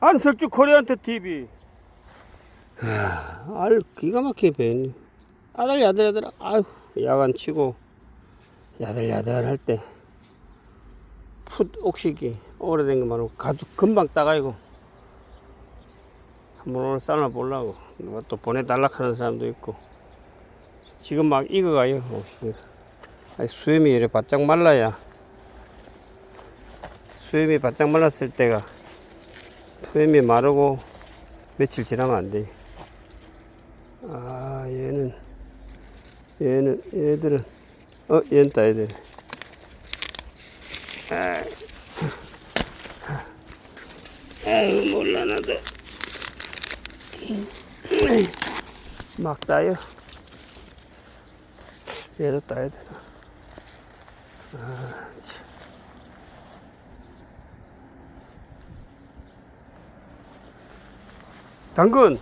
안설주 코리안트 TV. 알 기가 막히게 배네. 아들 야들 야들 아유 야간 치고 야들야들 할 때 풋 옥시기 오래된 것만 가죽 금방 따가이고 한번 오늘 삶아 보려고 누가 또 보내달라 하는 사람도 있고 지금 막 익어가요 아니, 수염이 이래 바짝 말라야 수염이 바짝 말랐을 때가 수염이 마르고 며칠 지나면 안 돼. 아 얘는 얘는 얘들은 어 얘는 따야 돼. 아유 몰라 나도 막 따요. 얘도 따야 되나? 아 참. 당근.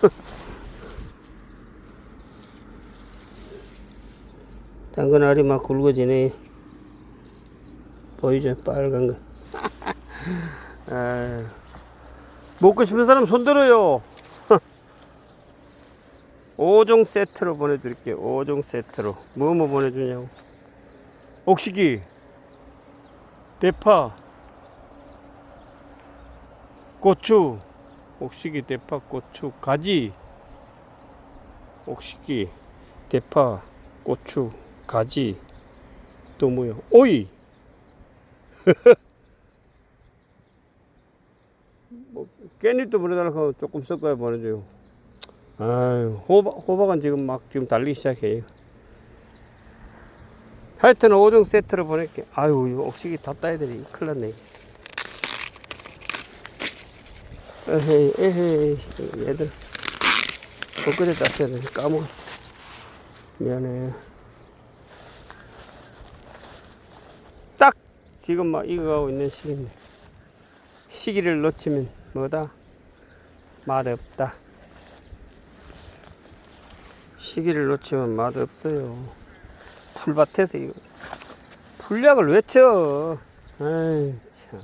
당근 알이 막 굵어지네. 보이죠? 빨간 거. 아유, 먹고 싶은 사람 손 들어요. 5종 세트로 보내드릴게요. 5종 세트로. 뭐뭐 보내주냐고. 옥시기 대파. 고추 옥시기, 대파, 고추, 가지. 옥시기, 대파, 고추, 가지. 또 뭐요? 오이. 뭐 깻잎도 보내달라고 조금 섞어야 보내줘요. 아유, 호박, 호박은 지금 막 지금 달리기 시작해요. 하여튼 5종 세트로 보낼게. 아유, 옥시기 다 따야 되니 큰일 났네. 에헤이, 에헤이, 얘들. 엊그제 땄어야 돼. 까먹었어. 미안해. 딱! 지금 막 익어가고 있는 시기인데. 시기를 놓치면 뭐다? 맛없다. 시기를 놓치면 맛없어요. 풀밭에서 이거. 풀약을 외쳐. 아이, 참.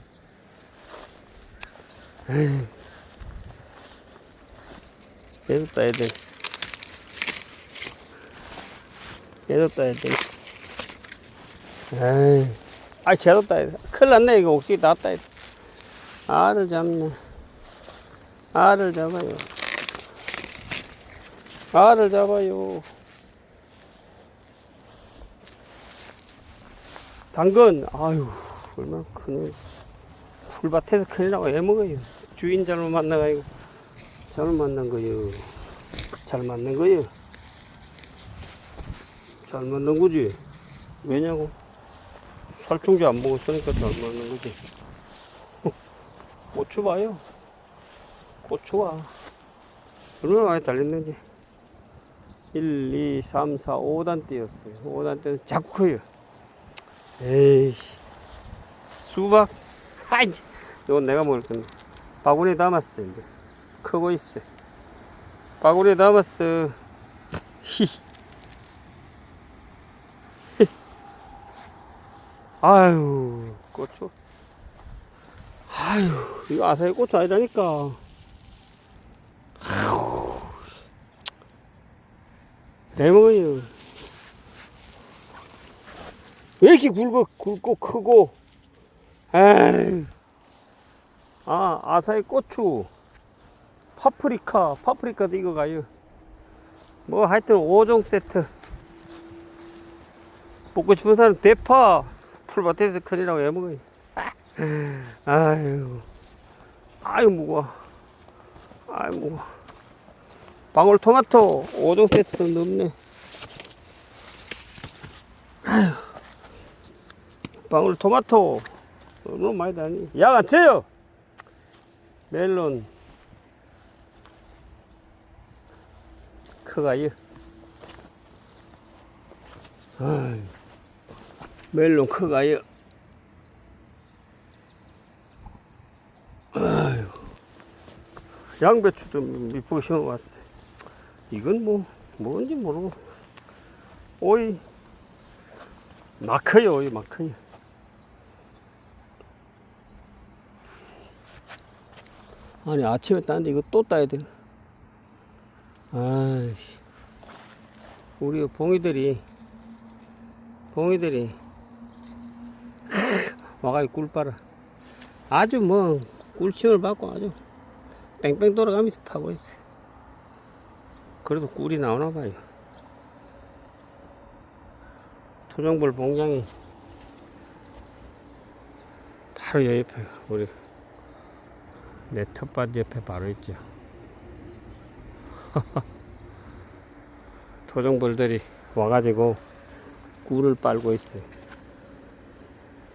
에이. 얘도 따야 돼. 얘도 따야 돼. 에이. 아, 쟤도 따야 돼. 큰일 났네, 이거. 옥시 다 따야 돼. 알을 잡네. 알을 잡아요. 알을 잡아요. 당근, 아유, 얼마나 크네. 풀밭에서 큰일 나고 애 먹어요. 주인 잘못 만나가지고. 잘못 만난 거요. 잘 맞는 거요. 잘 맞는 거지. 왜냐고? 살충제 안 먹었으니까 잘 맞는 거지. 고추 봐요. 고추가 얼마나 많이 달렸는지. 1, 2, 3, 4, 5단 떼였어요. 5단 떼는 자꾸 커요. 에이, 수박. 하이, 이건 내가 먹을 건데. 바구니에 담았어, 이제. 크고 있어. 바구니에 담았어. 히. 히. 아유, 고추. 아유, 이거 아사히 고추 아니라니까. 아유. 대먹어요. 왜 이렇게 굵어, 굵고 크고. 에이. 아, 아사히 고추. 파프리카, 파프리카도 이거 가요. 뭐 하여튼 5종 세트. 먹고 싶은 사람 대파, 풀밭에서 큰이라고 해 먹어요. 아유, 아유 무거워. 아유 무거워. 방울 토마토 5종 세트도 넘네. 아유, 방울 토마토 너무 많이 다니. 야간 쳐요. 멜론. 커가요. 아유, 멜론 커가요. 아유, 양배추도 이쁘게 심어왔어. 이건 뭐, 뭔지 모르고. 오이, 막혀요, 오이 막혀요. 아니, 아침에 따는데 이거 또 따야 되나? 아이씨. 우리 봉이들이 봉이들이 와가지고 꿀 빨아. 아주 뭐 꿀침을 받고 아주 뺑뺑 돌아가면서 파고 있어. 그래도 꿀이 나오나 봐요. 토종벌 봉장이 바로 여 옆에 우리 내 텃밭 옆에 바로 있죠 토종벌들이 와가지고 꿀을 빨고 있어요.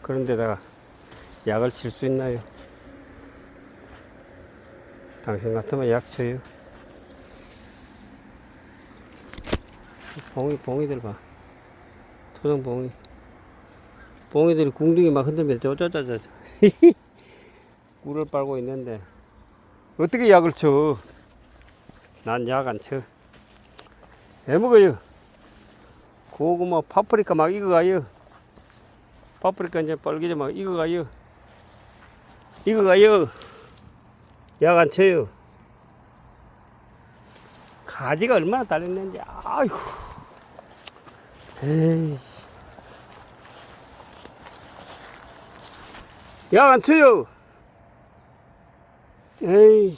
그런데다가 약을 칠 수 있나요? 당신 같으면 약 쳐요. 봉이 봉이들 봐. 토종 봉이. 봉이들이 궁둥이 막 흔들면서 쪼쪼쪼쪼. 꿀을 빨고 있는데 어떻게 약을 쳐? 난약안 쳐. 왜 먹어요? 고구마 파프리카 막 익어가요. 파프리카 이제 빨개져 막 익어가요. 익어가요. 약안 쳐요. 가지가 얼마나 달렸는지 아이고. 에이. 약안 쳐요. 에이.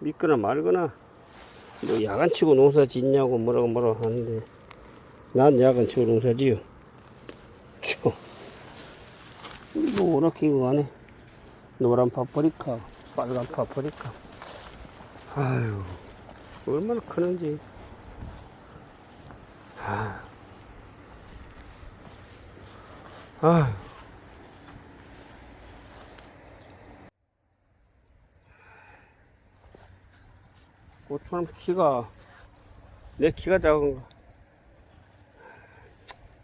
믿거나 말거나. 뭐 야간 치고 농사 짓냐고 뭐라고 뭐라고 하는데 난 야간 치고 농사 지요 쳐. 뭐 오락기 이거 안에 노란 파프리카 빨간 파프리카. 아유 얼마나 크는지. 아. 아유 고추는 키가 내 키가 작은가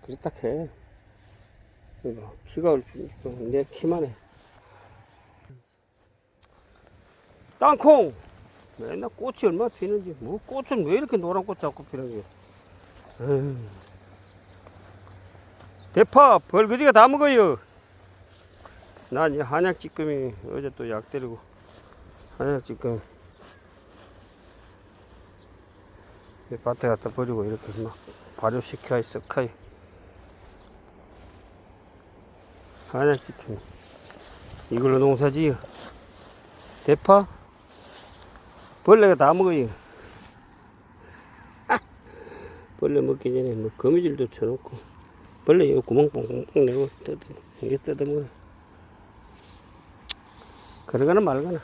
그렇다 해. 이거 키가 좀내 키만 해. 땅콩! 맨날 꽃이 얼마나 피는지. 뭐 꽃은 왜 이렇게 노란 꽃 자꾸 피는지. 대파 벌거지가 다 먹어요. 난 이 한약 찌끔이 어제 또 약 때리고 한약 찌끔 이 밭에 갖다 버리고 이렇게 막 발효시켜 있어 카이. 하나 찍히네. 이걸로 농사지요 대파? 벌레가 다 먹어요. 벌레 먹기 전에 뭐 거미줄도 쳐놓고 벌레 이거 구멍 뽕뽕뽕 내고 뜯어 이게 뜯어 먹어. 그러거나 말거나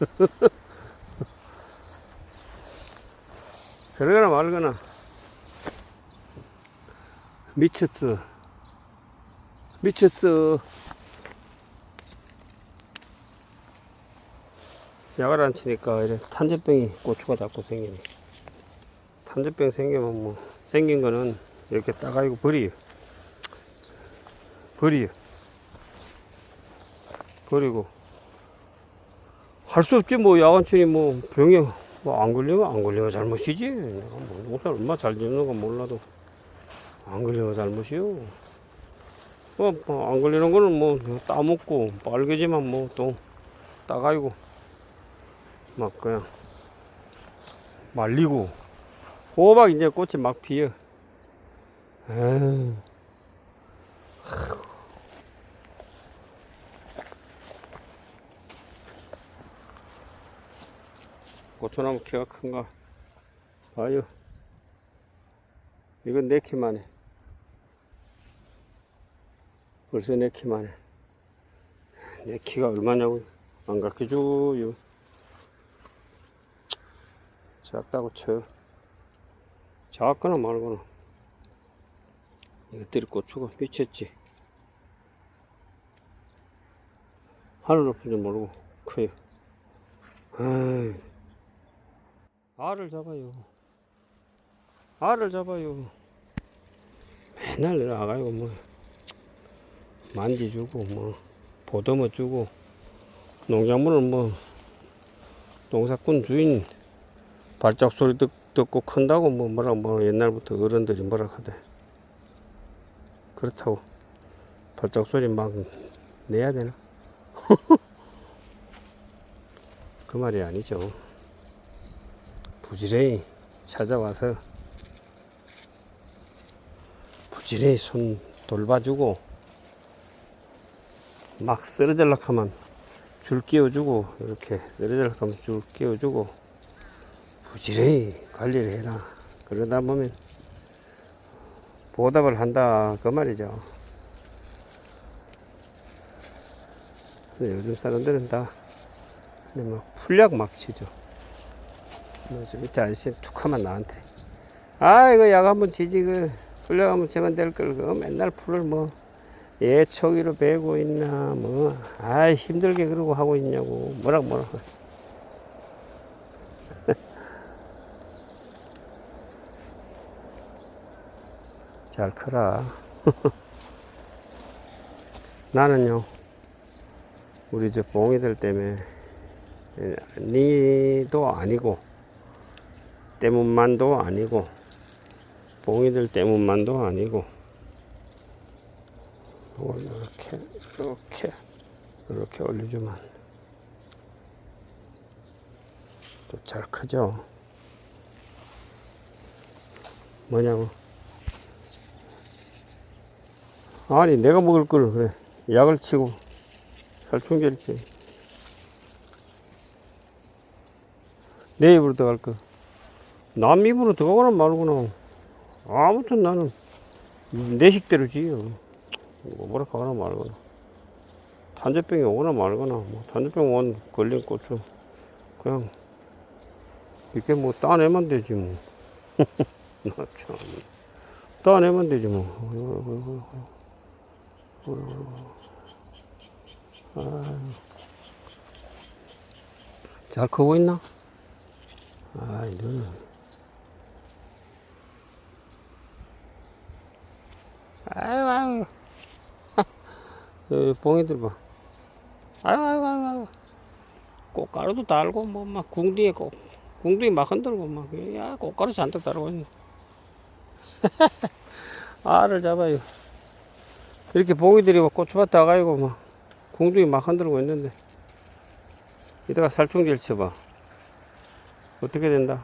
그러거나 말거나 미쳤어. 미쳤어. 약을 안 치니까 이래 탄저병이 고추가 자꾸 생기네. 탄저병 생기면 뭐 생긴 거는 이렇게 따가지고 버려요. 버려요. 버리고. 할 수 없지 뭐 야간치니 뭐 병에 뭐 안 걸리면 안 걸리면 잘못이지. 내가 뭐 농사 얼마 잘 짓는 건 몰라도 안 걸리면 잘못이요. 뭐, 뭐 안 걸리는 거는 뭐 따먹고 빨개지만 뭐 또 따가지고 막 그냥 말리고 호박 이제 꽃이 막 피어. 에휴. 고추나무 키가 큰가 봐요 이건 네 키만 해. 벌써 네 키만 해네 키가 얼마냐고 안 가르쳐줘요 작다고 쳐. 작거나 말거나. 이것들이 고추가 미쳤지. 하늘 높은 줄 모르고 커요. 아이 알을 잡아요. 알을 잡아요. 맨날 내려가가지고 뭐 만지주고 뭐 보듬어 주고 농작물은 뭐 농사꾼 주인 발작 소리 듣, 듣고 큰다고 뭐 뭐라 뭐 옛날부터 어른들이 뭐라 하대. 그렇다고 발작 소리 막 내야 되나? 그 말이 아니죠. 부지런히 찾아와서 부지런히 손 돌봐주고 막 쓰러질락 하면 줄 끼워주고 이렇게 쓰러질락 하면 줄 끼워주고 부지런히 관리를 해라. 그러다 보면 보답을 한다 그 말이죠. 근데 요즘 사람들은 다 근데 막 풀약 막 치죠. 뭐저 밑에 아저씨 툭하면 나한테. 아 이거 약 한번 지지 그 한번 치면 될걸. 그 맨날 풀을 뭐 예초기로 베고 있나 뭐 아 힘들게 그러고 하고 있냐고. 뭐라 뭐라 잘 커라. 나는요 우리 저 봉이들 때문에 니도 아니고 때문만도 아니고 봉이들 때문만도 아니고 이걸 이렇게 이렇게 이렇게 올려주면 또 잘 크죠? 뭐냐고. 아니 내가 먹을 걸 그래. 약을 치고 살충제를 내 입으로 들어갈 거. 남 입으로 들어가거나 말거나. 아무튼 나는 내 식대로 지요. 뭐 뭐라 하거나 말거나. 단제병이 오거나 말거나. 뭐 단제병 원 걸린 고추. 그냥 이렇게 뭐 따내면 되지 뭐. 나 참. 따내면 되지 뭐. 어이구. 잘 크고 있나? 아, 이거는. 아유, 아유. 여기 봉이들 봐. 아유, 아유, 아유, 아유. 꽃가루도 달고, 뭐, 막, 궁둥이에 꼭, 궁둥이 막 흔들고, 막, 야, 꽃가루 잔뜩 달고 있네. 알을 잡아요. 이렇게 봉이들이 막 고추밭에 와가지고, 막, 궁둥이 막 흔들고 있는데. 이따가 살충제를 쳐봐. 어떻게 된다?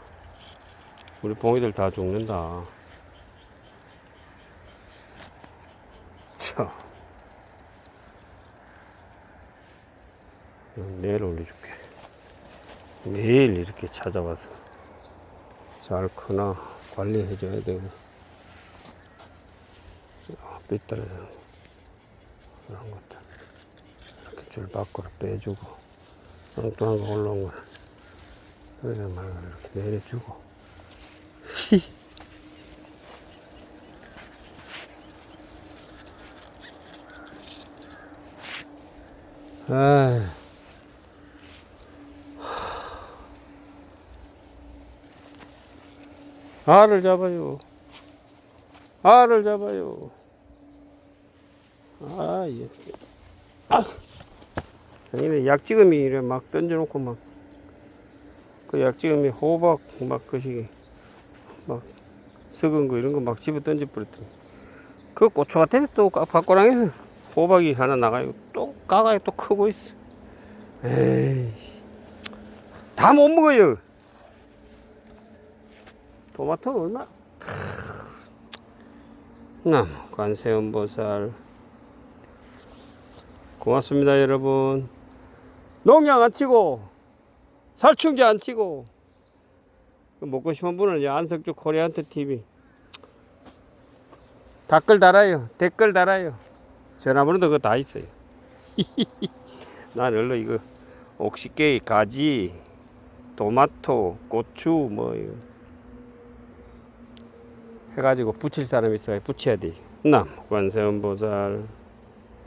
우리 봉이들 다 죽는다. 자. 내일 올려줄게. 매일 이렇게 찾아와서 잘 크나 관리해 줘야 되고. 삐뚤어 그런 것들. 이렇게 줄 밖으로 빼주고. 엉뚱한 거 올라온 거. 그래 말고 이렇게 내려주고. 아. 알을 잡아요. 알을 잡아요. 아, 예. 아. 아니면 약지금이 이래 막 던져놓고 막 그 약지금이 호박 막 그시기 막 썩은 거 이런 거 막 집어 던져 버렸더니 그 고추 밭에서 또 밭고랑에서 호박이 하나 나가요 또 가가요 또 크고 있어. 에이. 다 못 먹어요. 토마토 얼마 남 관세음보살. 고맙습니다 여러분. 농약 안 치고 살충제 안 치고 그 먹고 싶은 분은 안석주 코리안트 TV 댓글 달아요 댓글 달아요. 전화번호도 그거 다 있어요 난 원래 이거 옥시게이 가지 토마토 고추 뭐 이거 해가지고 붙일 사람 있어야 붙여야 돼. 남 관세음보살